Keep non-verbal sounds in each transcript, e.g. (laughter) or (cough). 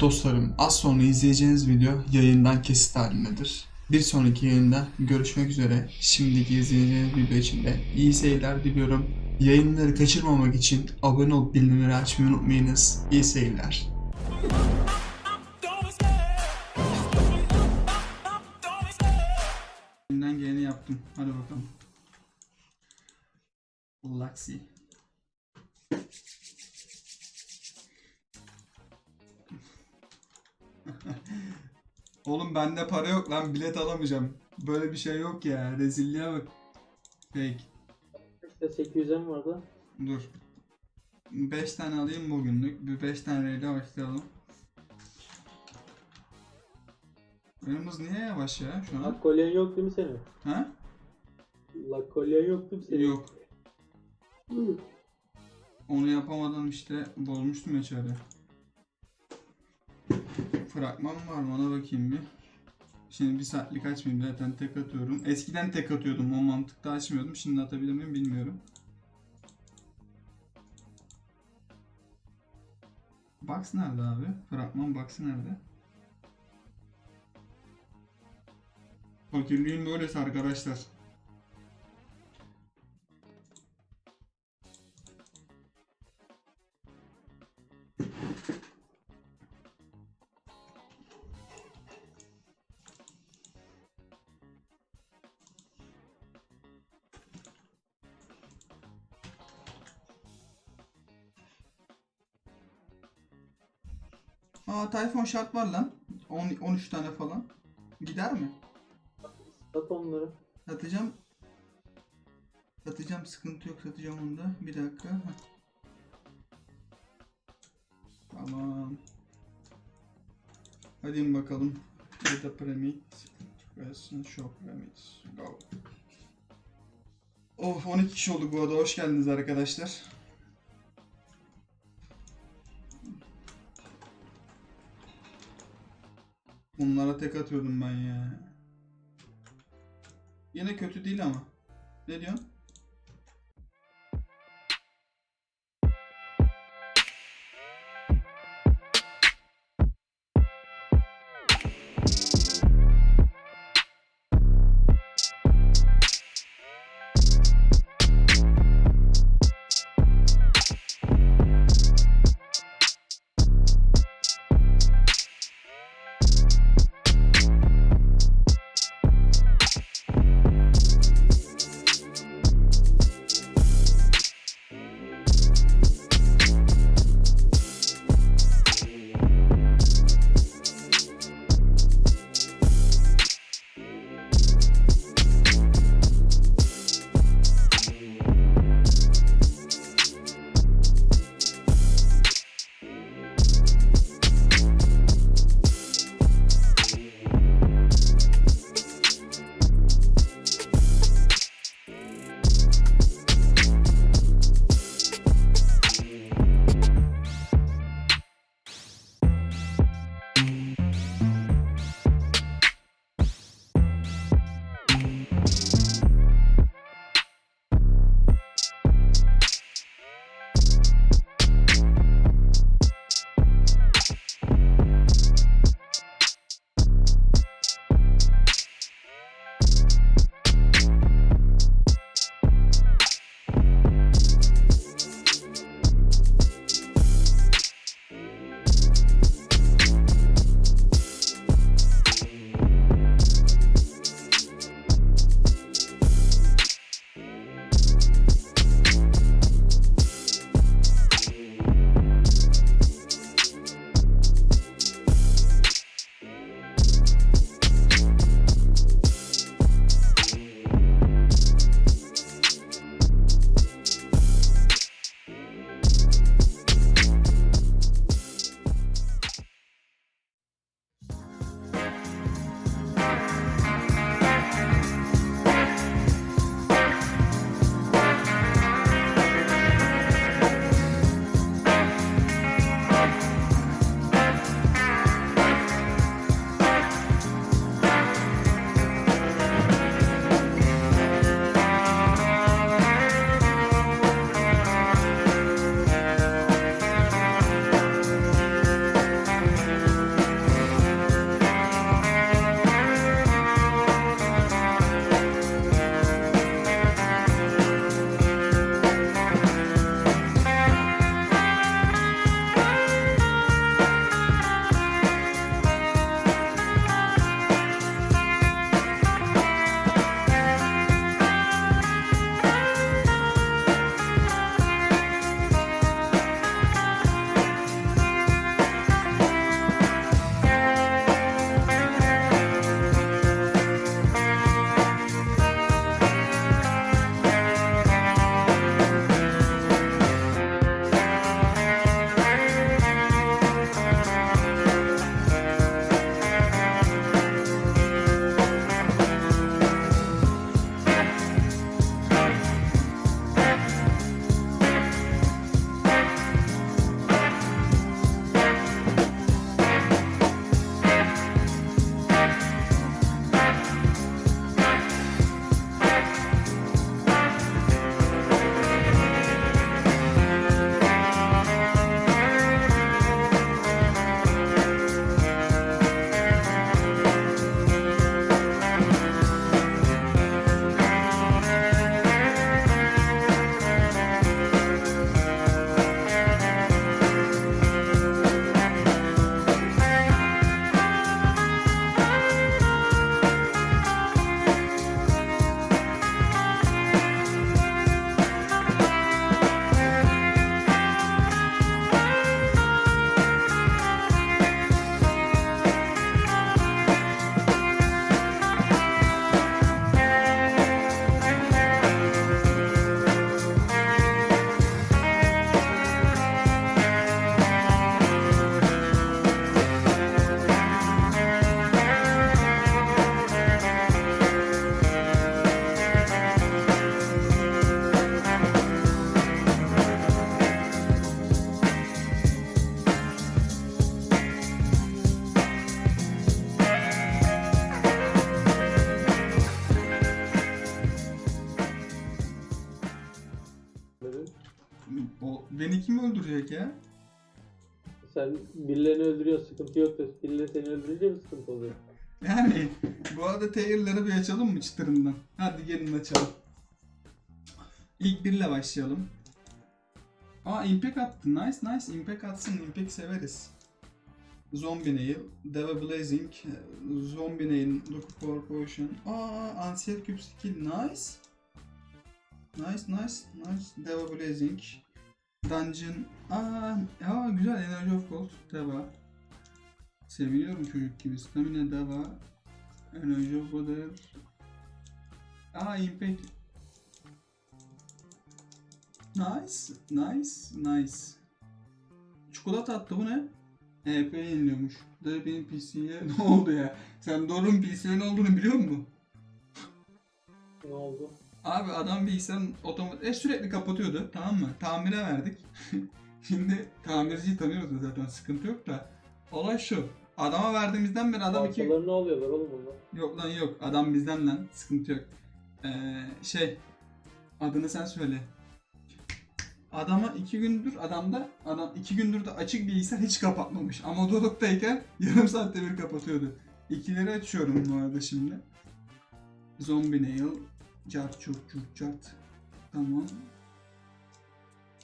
Dostlarım az sonra izleyeceğiniz video yayından kesit halindedir. Bir sonraki yayında görüşmek üzere. Şimdiki izleyeceğiniz video için de iyi seyirler diliyorum. Yayınları kaçırmamak için abone olup bildirimleri açmayı unutmayınız. İyi seyirler. Elimden geleni yaptım. Hadi bakalım. Laksi. Oğlum bende para yok lan bilet alamayacağım. Böyle bir şey yok ya. Rezilliğe bak. Fake. İşte 800'e mi vardı? Dur. 5 tane alayım bugünlük. Bir 5 taneyle başlayalım. Oyunumuz niye yavaş ya şu an? Lak kolyen yok değil mi senin? Ha? Lak kolyen yok değil mi senin? Yok. Onu yapamadan işte bozmuştum ya çare. Fragman var mı ona bakayım bir. Şimdi bir saatlik açmayayım zaten tek atıyorum. Eskiden tek atıyordum o mantıkta açmıyordum. Şimdi atabilir miyim bilmiyorum. Box nerede abi? Fragman box'ı nerede? Fakirliğin böylesi arkadaşlar. Aa Tayfun şart var lan. 10, 13 tane falan. Gider mi? Sat onları. Satacağım. Satacağım sıkıntı yok satacağım onu da. Bir dakika. Heh. Tamam. Hadi bakalım. Data Pyramid. Version Shop Pyramid. Go. Of 12 kişi olduk bu arada. Hoş geldiniz arkadaşlar. Bunlara tek atıyordum ben ya. Yine kötü değil ama. Ne diyorsun? Beni kim öldürecek ya? Sen birilerini öldürüyorsun sıkıntı yoktur. Birileri seni öldürünce mi sıkıntı oluyor? Yani bu arada tayırları bir açalım mı çıtırından? Hadi gelin açalım. İlk birle başlayalım. Aa impact attı. Nice nice. Impact atsın. Impact severiz. Zombie Nail, Deva Blazing, Zombie Nail, Look for Potion. Aa Ancient Cube Skill. Nice. Nice nice nice. Deva Blazing. Dungeon. Aa, aa güzel. Energy of Gold. Deva. Seviniyorum çocuk gibi. Stamina Deva. Energy of Gold. Aa Impact. Nice. Nice. Nice. Çikolata attı bu ne? EP yeniliyormuş. Da benim PC'ye (laughs) ne oldu ya? Sen doğru PC'ye ne olduğunu biliyor musun? Ne oldu? Abi adam bilgisayarın otomatik e, sürekli kapatıyordu tamam mı? Tamire verdik. (laughs) Şimdi tamirciyi tanıyoruz zaten sıkıntı yok da. Olay şu. Adama verdiğimizden beri adam iki... Parçalarını alıyorlar oğlum bunlar. Yok lan yok. Adam bizden lan. Sıkıntı yok. Ee, şey. Adını sen söyle. Adama iki gündür adamda adam iki gündür de açık bilgisayar hiç kapatmamış. Ama Doruk'tayken (laughs) yarım saatte bir kapatıyordu. İkileri açıyorum bu arada şimdi. Zombie Nail. Cart çurt çurt cart. Tamam.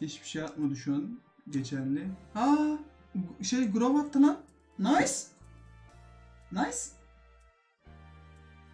Hiçbir şey atmadı şu an. Geçerli. Aa, şey Grove attı lan. Nice. Nice.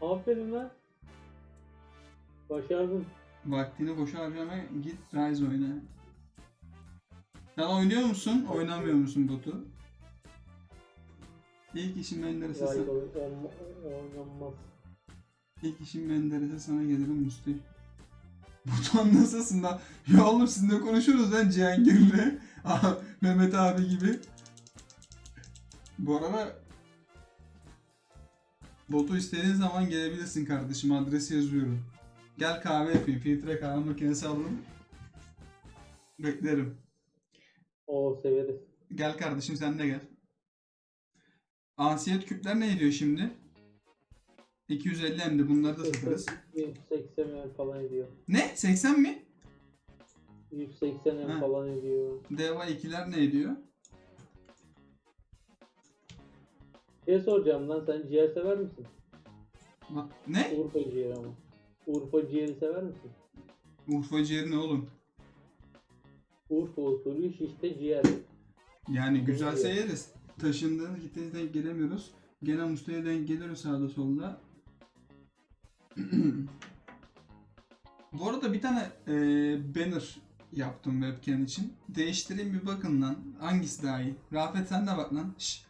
Aferin lan. Başardın. Vaktini boşa harcama git Rise oyna. Sen oynuyor musun? Oynamıyor musun botu? İlk işim oyun- olma- oynanmaz. İlk işim Menderes'e sana gelirim Musti. Botan nasılsın lan? Ya oğlum sizinle konuşuyoruz lan Cihangir'le. Mehmet abi gibi. Bu arada Botu istediğin zaman gelebilirsin kardeşim. Adresi yazıyorum. Gel kahve yapayım. Filtre kahve makinesi alalım. Beklerim. Oo severiz. Gel kardeşim sen de gel. Ansiyet küpler ne ediyor şimdi? 250 hem de bunları da satarız. 180 M falan ediyor. Ne? 80 mi? 180 M Ha. falan ediyor. Deva 2'ler ne ediyor? Şey soracağım lan sen ciğer sever misin? Bak, ne? Urfa ciğeri ama. Urfa ciğeri sever misin? Urfa ciğeri ne oğlum? Urfa usulü şişte ciğer. Yani güzelse yeriz. Taşındığınız gittiğiniz denk gelemiyoruz. Gene Mustafa'ya denk geliyoruz sağda solda. (clears throat) Bu arada bir tane e, banner yaptım webcam için. Değiştireyim bir bakın lan. Hangisi daha iyi? Rafet sen de bak lan. Şş.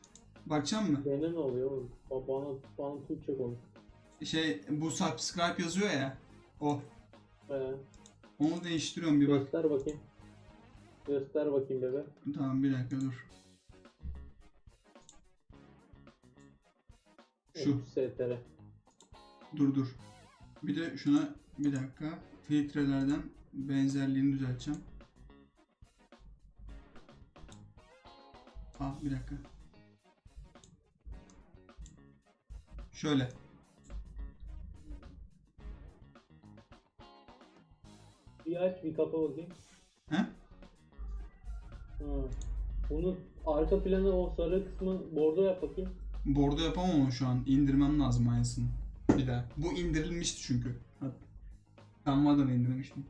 Bakacak mı? Gene ne oluyor oğlum? Ba- Bana, bana Türkçe konuş. Şey bu subscribe yazıyor ya. O. Ee, Onu değiştiriyorum bir bak. göster bakayım. Göster bakayım bebe. Tamam bir dakika dur. Şu. STR. Dur dur. Bir de şuna bir dakika. Filtrelerden benzerliğini düzelteceğim. Ah bir dakika. Şöyle. Bir aç bir kapa bakayım. He? Ha. Bunu arka planı o sarı kısmı bordo yap bakayım. Bordo yapamam ama şu an. indirmem lazım aynısını. Bir daha. Bu indirilmişti çünkü. Canva'dan indirmiştim.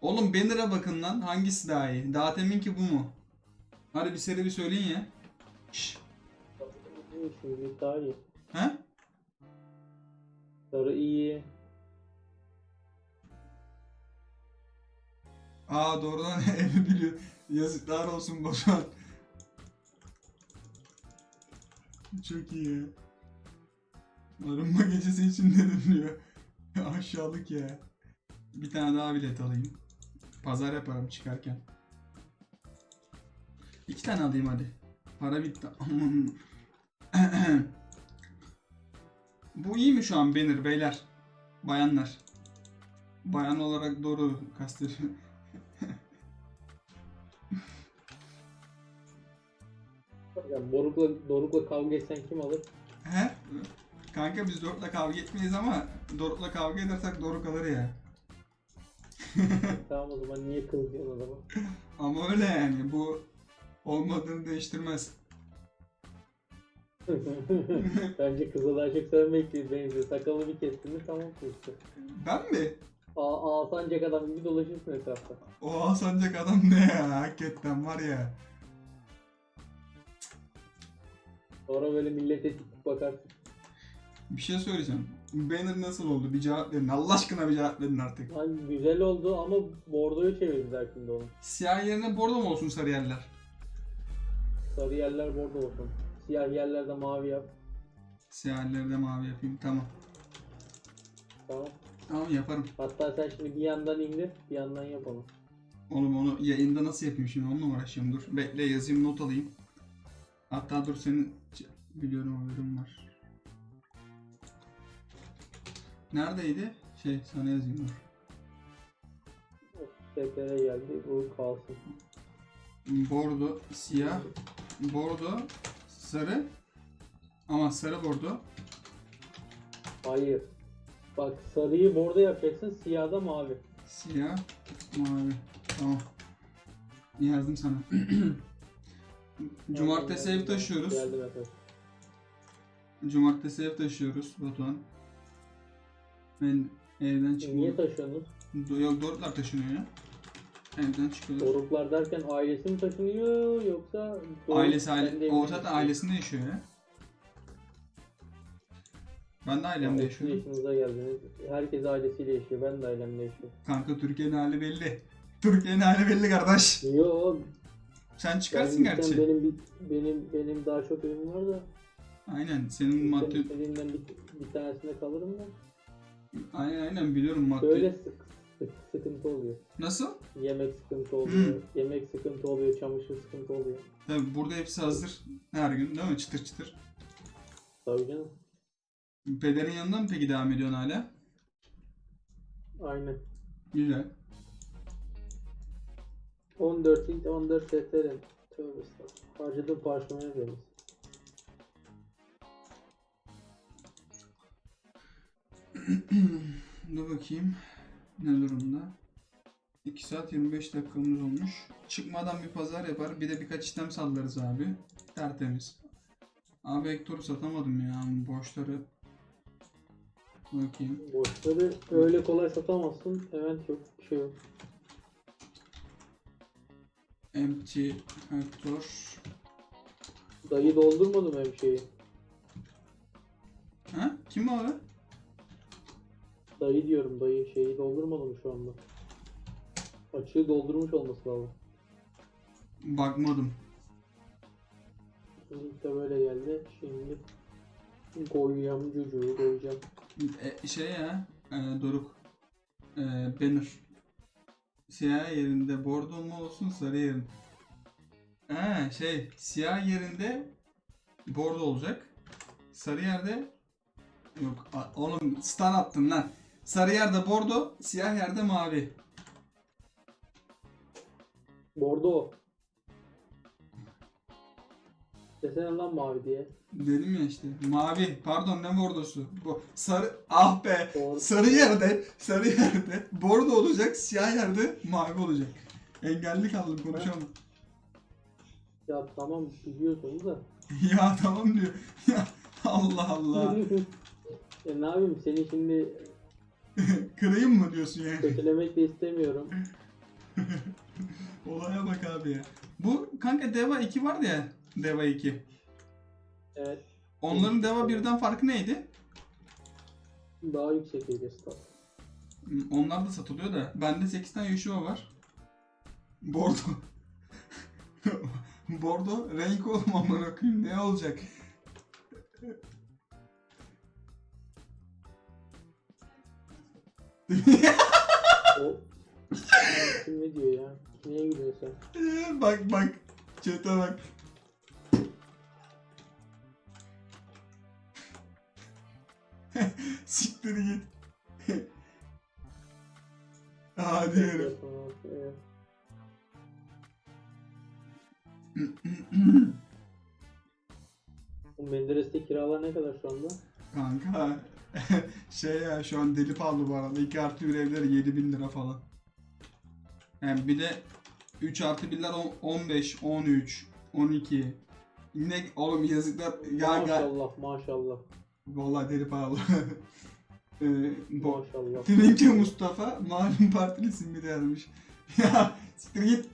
Oğlum banner'a bakın lan. Hangisi daha iyi? Daha teminki bu mu? Hadi bir seri bir söyleyin ya. Şşş. Şimdi daha iyi. He? Sarı iyi. Aa doğrudan (laughs) evi biliyor. Yazıklar olsun Batuhan. Çok iyi ya. Arınma gecesi için dedim diyor. (laughs) Aşağılık ya. Bir tane daha bilet alayım. Pazar yaparım çıkarken. İki tane alayım hadi. Para bitti. (clears throat) Bu iyi mi şu an banner beyler? Bayanlar. Bayan olarak doğru kastediyorum. (laughs) Yani Doruk'la, Doruk'la kavga etsen kim alır? He? Kanka biz Doruk'la kavga etmeyiz ama Doruk'la kavga edersek Doruk alır ya. (laughs) tamam o zaman niye kız diyorsun o zaman? Ama öyle yani bu olmadığını değiştirmez. (laughs) Bence kıza daha çok sen bekliyor benziyor. Sakalı bir kestin mi tamam kızdı. Ben mi? A Alsancak adam gibi dolaşırsın etrafta. O sancak adam ne ya? Hakikaten var ya. Sonra böyle millete tip bakarsın. Bir şey söyleyeceğim. Banner nasıl oldu? Bir cevap verin. Allah aşkına bir cevap verin artık. Hani güzel oldu ama bordoyu çevirdiler şimdi onu. Siyah yerine bordo mu olsun sarı yerler? Sarı yerler bordo olsun. Siyah yerlerde mavi yap. Siyah yerleri de mavi yapayım. Tamam. Tamam. Tamam yaparım. Hatta sen şimdi bir yandan indir, bir yandan yap onu. Oğlum onu yayında nasıl yapayım şimdi onunla uğraşıyorum. Dur bekle yazayım not alayım. Hatta dur senin biliyorum haberim var. Neredeydi? Şey sana yazayım dur. STR geldi, bu kalsın. Bordo, siyah, bordo, sarı. Ama sarı bordo. Hayır. Bak sarıyı bordo yapacaksın, siyah da mavi. Siyah, mavi. Tamam. Yazdım sana. (clears throat) Cumartesi ev taşıyoruz. Geldi mesaj. Cumartesi ev taşıyoruz Batuhan. Ben evden Niye çıkıyorum. taşıyorsunuz? Do- Yok Doruklar taşınıyor ya. Evden çıkıyoruz. Doruklar derken ailesi mi taşınıyor yoksa... Doruk Ailesi kendi aile. evinde O zaten ailesinde yaşıyor ya. Ben de ailemde Eski yaşıyorum. yaşınıza geldiniz. Herkes ailesiyle yaşıyor. Ben de ailemle yaşıyorum. Kanka Türkiye'nin hali belli. Türkiye'nin hali belli kardeş. Yo, Sen çıkarsın ben gerçi. benim bir, benim benim daha çok evim var da. Aynen senin Senin maddi... istediğinden bir, bir tanesinde kalırım da. Aynen aynen biliyorum maddi. Böyle sık, sık, sıkıntı oluyor. Nasıl? Yemek sıkıntı oluyor. Hmm. Yemek sıkıntı oluyor. Çamaşır sıkıntı oluyor. Tabii burada hepsi hazır. Her gün değil mi? Çıtır çıtır. Tabii canım. Pederin yanında mı peki devam ediyorsun hala? Aynen. Güzel. 14 int 14 STR'in. Tövbe estağfurullah. Harcadığım parşömene deriz. (clears throat) Dur bakayım. Ne durumda? 2 saat 25 dakikamız olmuş. Çıkmadan bir pazar yapar. Bir de birkaç işlem sallarız abi. Tertemiz. Abi Hector'u satamadım ya. Borçları. Bakayım. Boşları öyle kolay satamazsın. Event yok. Bir şey yok. Empty Hector. Dayı doldurmadım hem şeyi. Ha? Kim abi? Dayı diyorum dayı şeyi doldurmadım şu anda. Açığı doldurmuş olması lazım. Bakmadım. İlk de böyle geldi. Şimdi koyacağım çocuğu koyacağım. E, şey ya. E, Doruk. E, banner. Siyah yerinde bordo mu olsun sarı yerin. Ha şey siyah yerinde bordo olacak. Sarı yerde yok oğlum stun attın lan. Sarı yerde bordo, siyah yerde mavi. Bordo. Desene lan mavi diye. Dedim ya işte. Mavi. Pardon ne bordosu? Bu sarı ah be. Doğru. Sarı yerde, sarı yerde bordo olacak, siyah yerde mavi olacak. Engelli kaldım konuşamam. Ya tamam biliyorsunuz da. (laughs) ya tamam diyor. (laughs) Ya Allah Allah. (laughs) e ne yapayım seni şimdi Kırayım mı diyorsun yani? kötülemek de istemiyorum. Olaya bak abi ya. Bu kanka Deva 2 vardı ya. Deva 2. Evet. Onların Deva 1'den farkı neydi? Daha yüksek geliyor stat. Hmm, Onlar da satılıyor da. Bende 8 tane Yuşua var. Bordo. (laughs) Bordo renk oğlum amına koyayım ne olacak? O kim (laughs) ne diyor ya? Neye gülüyorsun bak bak. Çete bak. (laughs) Siktir git. (laughs) Hadi herif. Bu Menderes'te kiralar ne kadar şu anda? Kanka (laughs) şey ya şu an deli pahalı bu arada. 2 artı bir evler 7000 lira falan. Yani bir de 3 artı 1'ler on- 15, 13, 12. Yine oğlum yazıklar ya maşallah maşallah. Vallahi deri pahalı. (laughs) ee, bu Maşallah. Deminki Mustafa malum partilisin bir dermiş. (laughs) ya siktir git.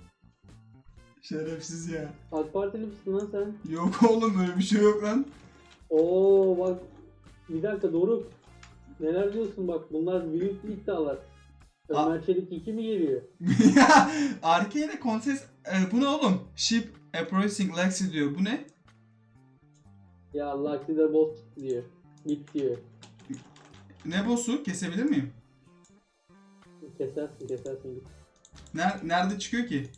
Şerefsiz ya. AK Partili misin lan sen? Yok oğlum öyle bir şey yok lan. Oo bak. Bir dakika Doruk. Neler diyorsun bak bunlar büyük iddialar. A- Ömer Çelik 2 mi geliyor? (laughs) ya arkaya da konses... E, bu ne oğlum? Ship approaching Lexi diyor. Bu ne? Ya Luxy'de boss diyor. Git diyor. Ne boss'u? Kesebilir miyim? Kesersin kesersin. Ner- nerede çıkıyor ki?